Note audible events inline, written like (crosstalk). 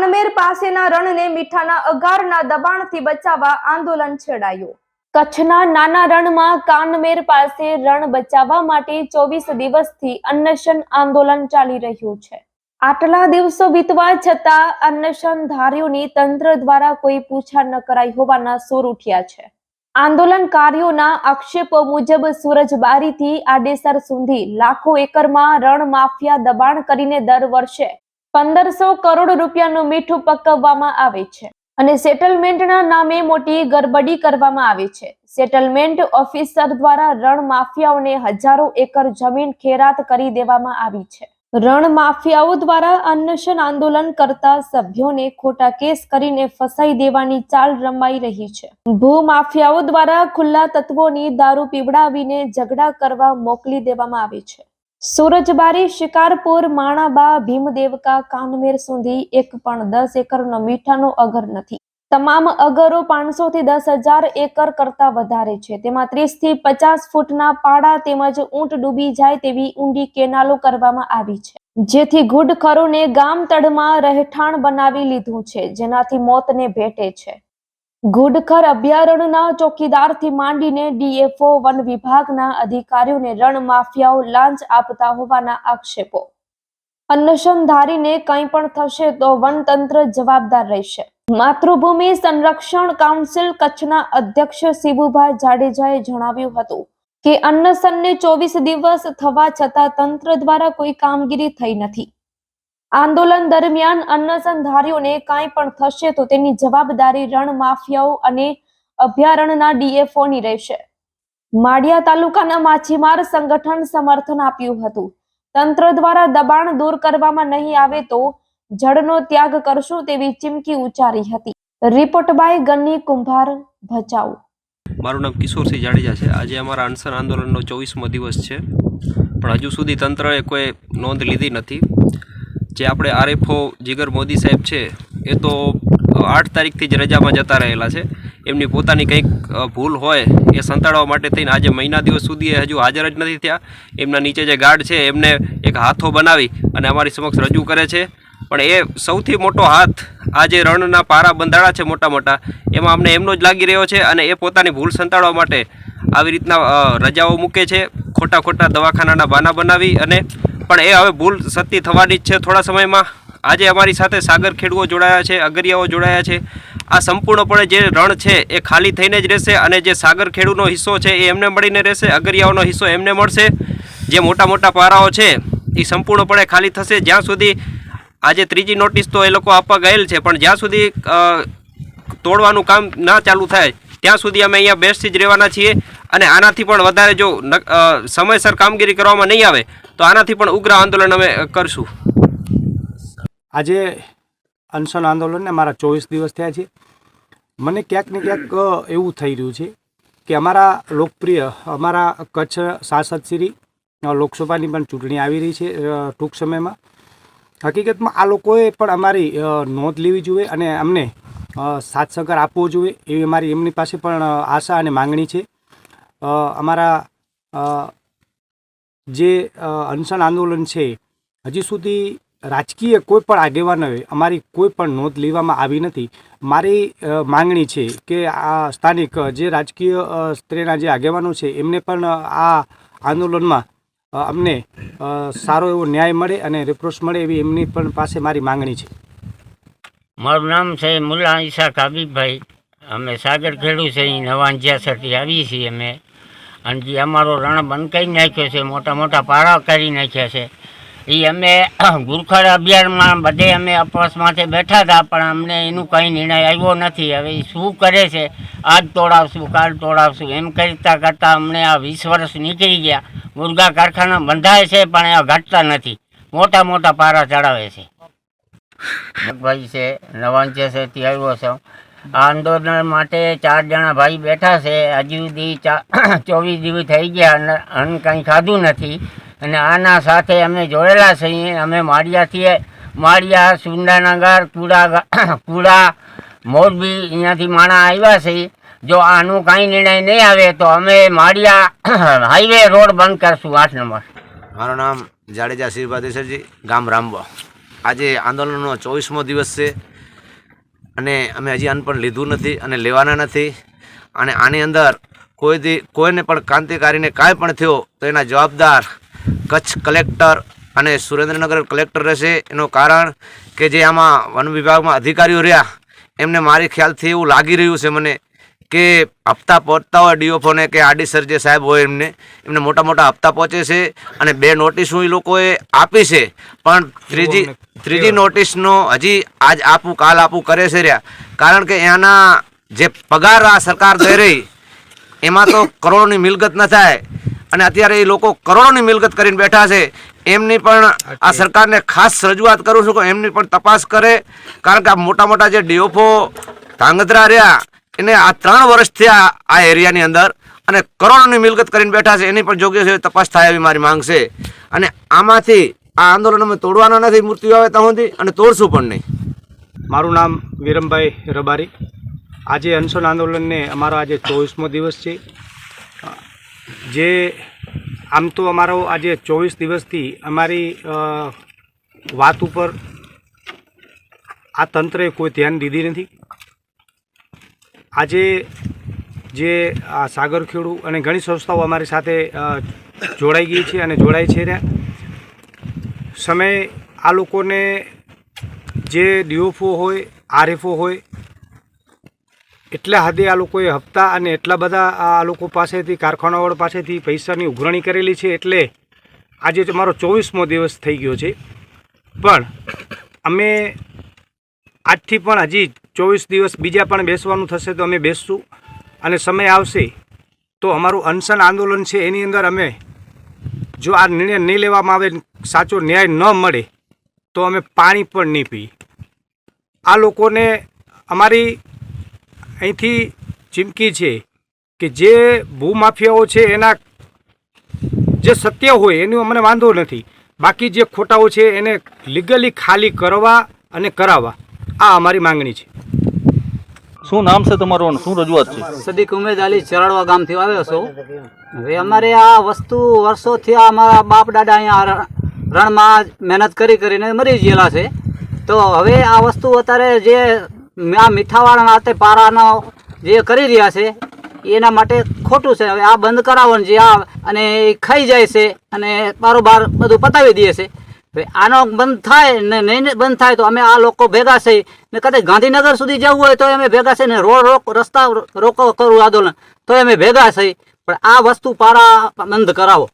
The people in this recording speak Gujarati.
કાનમેર પાસેના રણને મીઠાના અગારના દબાણથી બચાવવા આંદોલન છેડાયું. કચ્છના નાના રણમાં કાનમેર પાસે રણ બચાવવા માટે ચોવીસ દિવસથી અન્નશન આંદોલન ચાલી રહ્યું છે. આટલા દિવસો વીતવા છતાં અન્નશનધારીઓની તંત્ર દ્વારા કોઈ પૂછા ન કરાઈ હોવાના સૂર ઉઠ્યા છે. આંદોલનકારીઓના આક્ષેપો મુજબ સુરજબારીથી આડેસર સુધી લાખો એકરમાં રણ માફિયા દબાણ કરીને દર વર્ષે પંદરસો કરોડ રૂપિયાનું મીઠું પકવવામાં આવે છે અને સેટલમેન્ટના નામે મોટી ગરબડી કરવામાં આવે છે. સેટલમેન્ટ ઓફિસર દ્વારા રણ માફિયાઓને હજારો એકર જમીન ખેરાત કરી દેવામાં આવી છે. રણ માફિયાઓ દ્વારા અન્નશન આંદોલન કરતા સભ્યોને ખોટા કેસ કરીને ફસાઈ દેવાની ચાલ રમાઈ રહી છે. ભૂમાફિયાઓ દ્વારા ખુલ્લા તત્વોની દારૂ પીવડાવીને ઝઘડા કરવા મોકલી દેવામાં આવે છે. સુરજબારી, શિકારપુર, માણાબા, ભીમદેવકા, કાનમેર સુધી એક પણ દસ એકરનો મીઠાનો અગર નથી. તમામ અગરો પાંચસો થી દસ હજાર એકર કરતા વધારે છે. તેમાં ત્રીસથી પચાસ ફૂટના પાડા તેમજ ઊંટ ડૂબી જાય તેવી ઊંડી કેનાલો કરવામાં આવી છે. જેથી ઘુડખરોને ગામ તળમાં રહેઠાણ બનાવી લીધું છે. જેનાથી મોતને ભેટે છે. ઘુડખર અભયારણ્યના ચોકીદારથી માંડીને ડીએફઓ વન વિભાગના અધિકારીઓને રણ માફિયાઓ લાંચ આપતા હોવાના આક્ષેપો. અન્નશનધારીને કંઈ પણ થશે તો વનતંત્ર જવાબદાર રહેશે. માતૃભૂમિ સંરક્ષણ કાઉન્સિલ કચ્છના અધ્યક્ષ શિબુભાઈ જાડેજાએ જણાવ્યું હતું કે અન્નશનને ચોવીસ દિવસ થવા છતાં તંત્ર દ્વારા કોઈ કામગીરી થઈ નથી. આંદોલન દરમિયાન અન્નસંધારીઓને કાંઈ પણ થશે તો તેની જવાબદારી રણ માફિયાઓ અને અભયારણ્યના ડીએફઓની રહેશે. માળિયા તાલુકાના માછીમાર સંગઠન સમર્થન આપ્યું હતું. તંત્ર દ્વારા દબાણ દૂર કરવામાં નહીં આવે તો જળનો ત્યાગ કરશું તેવી ચીમકી ઉચ્ચારી હતી. રિપોર્ટ બાય ગન્ની કુંભાર ભચાઉ. મારું નામ કિશોરસિંહ જાડેજા છે. આજે અમારા અનસન આંદોલનનો ચોવીસમો દિવસ છે. પણ હજુ સુધી તંત્રએ કોઈ નોંધ લીધી નથી. જે આપણે આરએફઓ જીગર મોદી સાહેબ છે, એ તો આઠ તારીખથી જ રજામાં જતા રહેલા છે. એમની પોતાની કંઈક ભૂલ હોય, એ સંતાડવા માટે થઈને આજે મહિના દિવસ સુધી હજુ હાજર જ નથી થયા. એમના નીચે જે ગાર્ડ છે, એમને એક હાથો બનાવી અને અમારી સમક્ષ રજૂ કરે છે. પણ એ સૌથી મોટો હાથ, આ જે રણના પારા બંધાણા છે મોટા મોટા, એમાં અમને એમનો જ લાગી રહ્યો છે અને એ પોતાની ભૂલ સંતાડવા માટે આવી રીતના રજાઓ મૂકે છે. ખોટા ખોટા દવાખાનાના બાના બનાવી અને પણ એ હવે ભૂલ સત્ય થવાની જ છે થોડા સમયમાં. આજે અમારી સાથે સાગર ખેડૂઓ જોડાયા છે, અગરિયાઓ જોડાયા છે. આ સંપૂર્ણપણે જે રણ છે એ ખાલી થઈને જ રહેશે અને જે સાગર ખેડૂનો હિસ્સો છે એ એમને મળીને રહેશે, અગરિયાઓનો હિસ્સો એમને મળશે. જે મોટા મોટા પારાઓ છે એ સંપૂર્ણપણે ખાલી થશે. જ્યાં સુધી આજે ત્રીજી નોટિસ તો એ લોકો આપવા ગયેલ છે, પણ જ્યાં સુધી તોડવાનું કામ ના ચાલુ થાય, ત્યાં સુધી અમે અહીંયા બેસથી જ રહેવાના છીએ. અને આનાથી પણ વધારે જો સમયસર કામગીરી કરવામાં નહીં આવે, તો આનાથી પણ ઉગ્ર આંદોલન અમે કરશું. આજે અનશન આંદોલનને મારા ચોવીસ દિવસ થયા છે. મને ક્યાંક ને ક્યાંક એવું થઈ રહ્યું છે કે અમારા લોકપ્રિય, અમારા કચ્છ સાંસદશ્રી શ્રી લોકસભાની પણ ચૂંટણી આવી રહી છે ટૂંક સમયમાં. હકીકતમાં આ લોકોએ પણ અમારી નોંધ લેવી જોઈએ અને અમને સાથ આપવો જોઈએ એવી અમારી એમની પાસે પણ આશા અને માંગણી છે. અમારા જે અનશન આંદોલન છે, હજી સુધી રાજકીય કોઈ પણ આગેવાનોએ અમારી કોઈ પણ નોંધ લેવામાં આવી નથી. મારી માંગણી છે કે આ સ્થાનિક જે રાજકીય સ્ત્રીના જે આગેવાનો છે, એમને પણ આ આંદોલનમાં અમને સારો એવો ન્યાય મળે અને રેફરન્સ મળે એવી એમની પણ પાસે મારી માંગણી છે. મારું નામ છે મુલ્લા ઈશા કાબીબભાઈ અમે સાગર ખેડૂ છે, અહીં નવાંજિયાસરથી આવીએ છીએ અમે. અને જે અમારો રણ બંધ કરી નાખ્યો છે, મોટા મોટા પારા કરી નાખ્યા છે. એ અમે ગુરખર અભિયાનમાં બધે અમે અપવાસમાંથી બેઠા હતા, પણ અમને એનું કંઈ નિર્ણય આવ્યો નથી. હવે એ શું કરે છે? આજ તોડાવશું, કાલ તોડાવશું, એમ કરતા કરતાં અમને આ વીસ વર્ષ નીકળી ગયા. મુરગા કારખાના બંધાય છે, પણ એ ઘટતા નથી. મોટા મોટા પારા ચડાવે છે. ભાઈ છે નવાં છે તે આવ્યો છું. આંદોલન માટે ચાર જણા ભાઈ બેઠા છે. હજુ સુધી (coughs) ચોવીસ દિવસ થઈ ગયા અને અન્ન કંઈ ખાધું નથી. અને આના સાથે અમે જોડેલા છીએ. અમે માળિયાથી માળિયા સુંદાનગર કુડા (coughs) કુડા, મોરબી અહીંયાથી માણા આવ્યા છે. જો આનું કાંઈ નિર્ણય નહીં આવે તો અમે માળિયા (coughs) હાઈવે રોડ બંધ કરશું. આઠ નંબર. મારું નામ જાડેજા શ્રીપાદેશ્વરજી ગામ રામવા. આજે આંદોલનનો ચોવીસમો દિવસ છે. અને અમે હજી અન્ન પણ લીધું નથી અને લેવાના નથી. અને આની અંદર કોઈથી, કોઈને પણ ક્રાંતિકારીને કાંઈ પણ થયો તો એના જવાબદાર કચ્છ કલેક્ટર અને સુરેન્દ્રનગર કલેક્ટર રહેશે. એનું કારણ કે જે આમાં વન વિભાગમાં અધિકારીઓ રહ્યા, એમને મારી ખ્યાલથી એવું લાગી રહ્યું છે મને કે હપ્તા પહોંચતા હોય ડીઓફોને કે આડીસર જે સાહેબ હોય એમને એમને મોટા મોટા હપ્તા પહોંચે છે અને બે નોટિસો એ લોકોએ આપી છે. પણ ત્રીજી ત્રીજી નોટિસનો હજી આજ આપું કાલ આપું કરે છે રહ્યા. કારણ કે એના જે પગાર આ સરકાર દઈ રહી એમાં તો કરોડોની મિલકત ન થાય. અને અત્યારે એ લોકો કરોડોની મિલકત કરીને બેઠા છે. એમની પણ આ સરકારને ખાસ રજૂઆત કરું છું કે એમની પણ તપાસ કરે. કારણ કે આ મોટા મોટા જે ડીઓફો ધાંગધ્રા રહ્યા એને આ ત્રણ વર્ષ થયા આ એરિયાની અંદર અને કરોડોની મિલકત કરીને બેઠા છે. એની પણ યોગ્ય છે, તપાસ થાય એવી મારી માંગ છે. અને આમાંથી આ આંદોલન અમે તોડવાના નથી, મૃત્યુ આવે ત્યાં સુધી અને તોડશું પણ નહીં. મારું નામ વિરમભાઈ રબારી. આજે અનશન આંદોલનને અમારો આજે ચોવીસમો દિવસ છે. જે આમ તો અમારો આજે ચોવીસ દિવસથી અમારી વાત ઉપર આ તંત્રએ કોઈ ધ્યાન દીધી નથી. આજે જે, આ સાગર ખેડૂ અને ઘણી સંસ્થાઓ અમારી સાથે જોડાઈ ગઈ છે અને જોડાય છે ને સમય આ લોકોને જે ડીઓફઓ હોય, આરએફઓ હોય, એટલા હદે આ લોકોએ હપ્તા અને એટલા બધા આ લોકો પાસેથી, કારખાનાવાળા પાસેથી પૈસાની ઉઘરાણી કરેલી છે એટલે આજે મારો ચોવીસમો દિવસ થઈ ગયો છે. પણ અમે આજથી પણ હજી ચોવીસ દિવસ બીજા પણ બેસવાનું થશે તો અમે બેસશું અને સમય આવશે તો અમારું અનશન આંદોલન છે એની અંદર અમે જો આ નિર્ણય નહીં લેવામાં આવે, સાચો ન્યાય ન મળે, તો અમે પાણી પણ નહીં પીએ. આ લોકોને અમારી અહીંથી ચીમકી છે કે જે ભૂમાફિયાઓ છે એના જે સત્ય હોય એનો અમને વાંધો નથી. બાકી જે ખોટાઓ છે એને લીગલી ખાલી કરવા અને કરાવવા. આ અમારી માંગણી છે. શું નામ છે તમારું શું રજૂઆત છે? સદીક ઉમેદ અલી ચરાડવા ગામથી આવ્યો છો. હવે અમારે આ વસ્તુ વર્ષોથી આ અમારા બાપ દાદા અહીંયા રણ- રણમાં મહેનત કરી કરીને મરી ગયેલા છે. તો હવે આ વસ્તુ અત્યારે જે આ મીઠાવાળાના હાથે પારાનો જે કરી રહ્યા છે, એના માટે ખોટું છે. હવે આ બંધ કરાવવાનું છે આ, અને ખાઈ જાય છે અને બારોબાર બધું પતાવી દે છે. આનો બંધ થાય ને નહીં બંધ થાય તો અમે આ લોકો ભેગા થઈ ને કદાચ ગાંધીનગર સુધી જવું હોય તો અમે ભેગા છે ને રોડ રોક રસ્તા રોકો કરવું આંદોલન. તો અમે ભેગા થઈ પણ આ વસ્તુ પારા બંધ કરાવો.